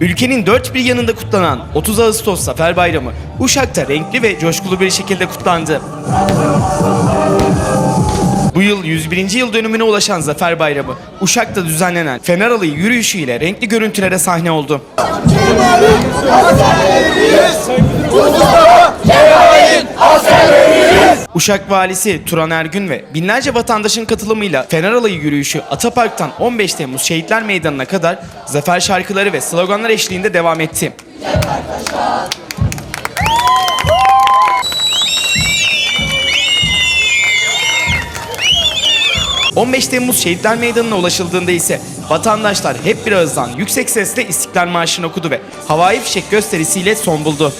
Ülkenin dört bir yanında kutlanan 30 Ağustos Zafer Bayramı Uşak'ta renkli ve coşkulu bir şekilde kutlandı. Bu yıl 101. yıl dönümüne ulaşan Zafer Bayramı, Uşak'ta düzenlenen Fener Alayı yürüyüşüyle renkli görüntülere sahne oldu. Uşak Valisi Turan Ergün ve binlerce vatandaşın katılımıyla Fener Alayı yürüyüşü Atapark'tan 15 Temmuz Şehitler Meydanı'na kadar zafer şarkıları ve sloganlar eşliğinde devam etti. ...15 Temmuz Şehitler Meydanı'na ulaşıldığında ise vatandaşlar hep bir ağızdan yüksek sesle İstiklal Marşı'nı okudu ve havai fişek gösterisiyle son buldu.